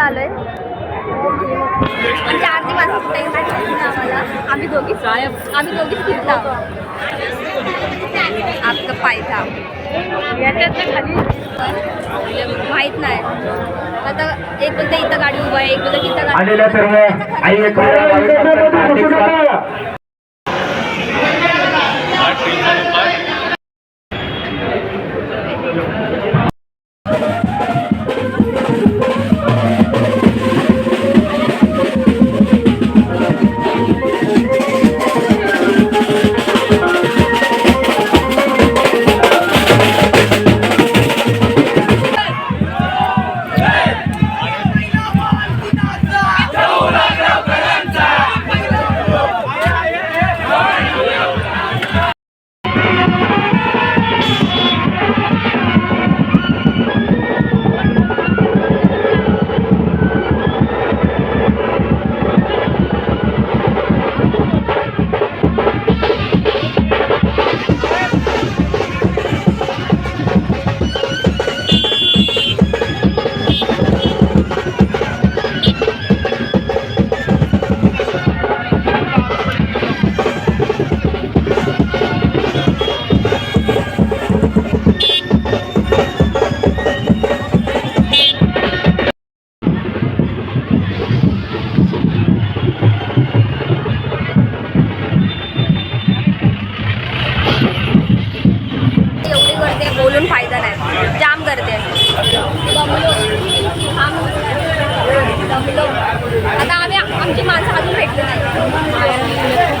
आलोय. म्हणजे आरती माणसं कुठे आम्हाला. आम्ही दोघीच आम्ही दोघीच फिरतो आपलं पायथा याच्यात खाली माहीत नाही. आता एक बोलते इथं गाडी उभं आहे. एक बोलते इथं गाडी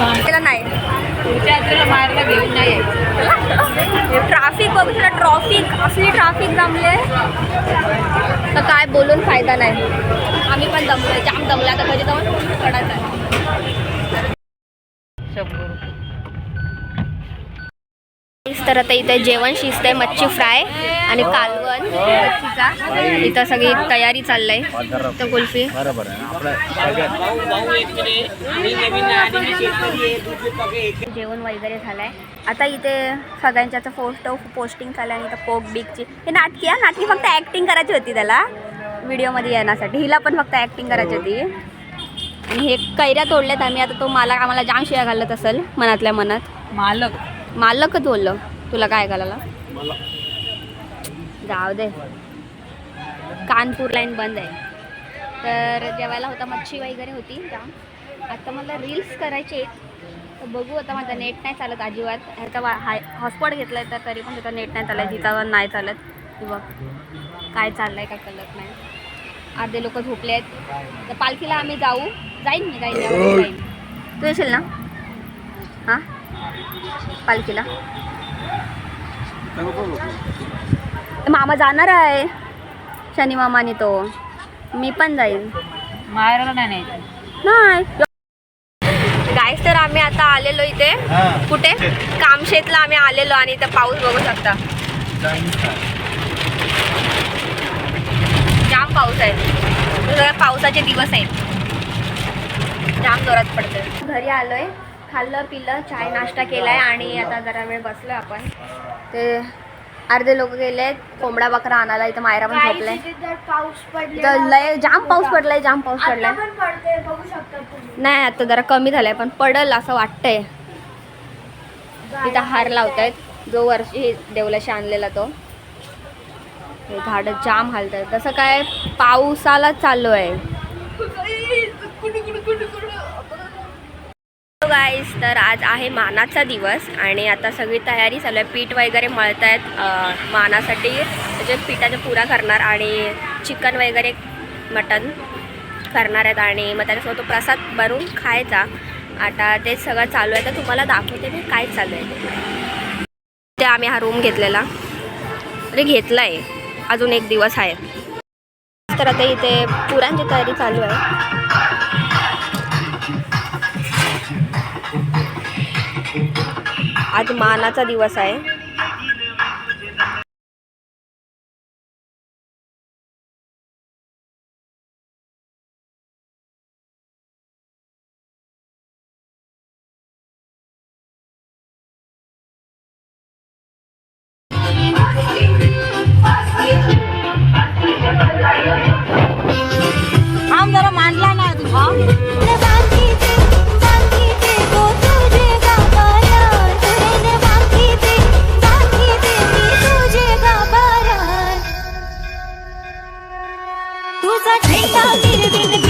त्याला नाही. ट्राफिक बघ तुला ट्रॉफिक असली ट्राफिक जमले तर काय बोलून फायदा नाही. आम्ही पण दमलोय जाम दमला आता कधी जाऊन पडायचं तर आता इथे जेवण शिजतंय मच्छी फ्राय आणि कालवण मच्छीचा. इथं सगळी तयारी चाललंय. तर कुल्फी. जेवण वगैरे झालंय. आता इथे सगळ्यांच्या फोटो पोस्टिंग झालं आणि इथं पोक बिकची. हे नाटकी आहे नाटकी फक्त ॲक्टिंग करायची होती त्याला. व्हिडिओमध्ये येण्यासाठी. हिला पण फक्त ॲक्टिंग करायची होती. आणि हे कैऱ्या तोडल्यात आम्ही. आता तो मला आम्हाला जाम शिया घालत असेल मनातल्या मनात. मालक. मालकच बोललं. तुला काय घालायला जाऊ दे. कानपूर लाईन बंद आहे. तर जेवायला होता मच्छी वगैरे होती जाम आता मला रील्स करायचे आहेत. तर बघू आता माझा नेट नाही चालत अजिबात. ह्याचा वा हाय हॉटस्पॉट घेतला आहे तर तरी पण त्याचा नेट नाही चालत. तिचा नाही चालत. की बघ काय चाललं आहे काय कळत नाही. अर्धे लोक झोपले आहेत. तर पालखीला आम्ही जाऊ. जाईन मी जाईन जाईन तू येशील ना? हां? पालखीला. मामा जाणार आहे. शनी मामाने तो. मी पण जाईन. माहेराला नाही न्यायचं. नाही. गाईस तर आम्ही आता आलेलो इथे. कुठे? कामशेतला आम्ही आलेलो आणि इथं पाऊस बघू शकता. जाम पाऊस आहे. पावसाचे दिवस आहेत जाम जोरात पडते घरी आलोय. खाल्लं पिलं चाय नाश्ता केलाय आणि आता जरा वेळ बसलोय आपण. ते अर्धे लोक गेले कोंबडा बकरा आणायला इथं मायरा पण झोपलाय पाऊस पडले इथं लय जाम पाऊस पडलाय जाम पाऊस पडलाय. नाही आता जरा कमी झालाय पण पडल असं वाटतंय. इथं हार लावतायत. जो वर्षी देवलाशी आणलेला तो. हे झाडं जाम हालतात तसं काय पावसाला चालू आहे. गाईस तर आज आहे मानाचा दिवस आणि आता सगळी तयारी चालू आहे. पीठ वगैरे मळत आहेत मानासाठी. म्हणजे पिठाच्या पुरा करणार आणि चिकन वगैरे मटन करणार आहेत आणि मग त्याच्यासोबत तो प्रसाद भरून खायचा. आता ते सगळं चालू आहे. तर तुम्हाला दाखवते मी काय चालू आहे. ते आम्ही हा रूम घेतलेला. म्हणजे अरे घेतला आहे अजून एक दिवस आहे. तर आता इथे पुरांची तयारी चालू आहे. आज मानाचा दिवस आहे. जाओ तेरे बिन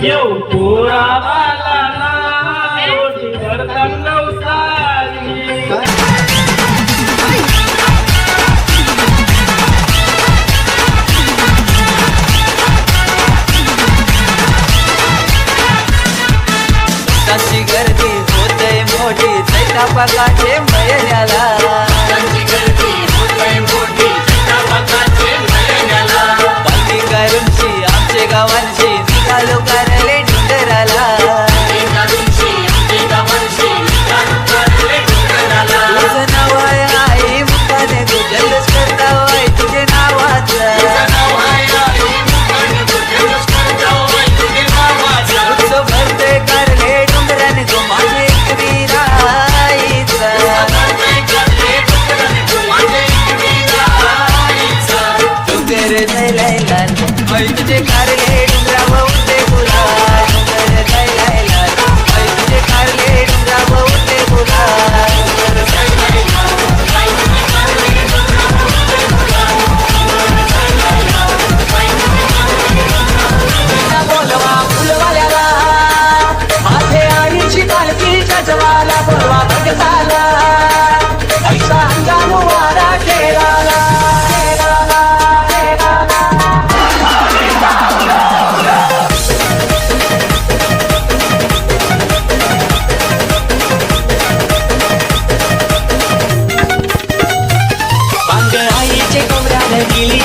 Eu por. బదలాకే మయగలా. அழகிலே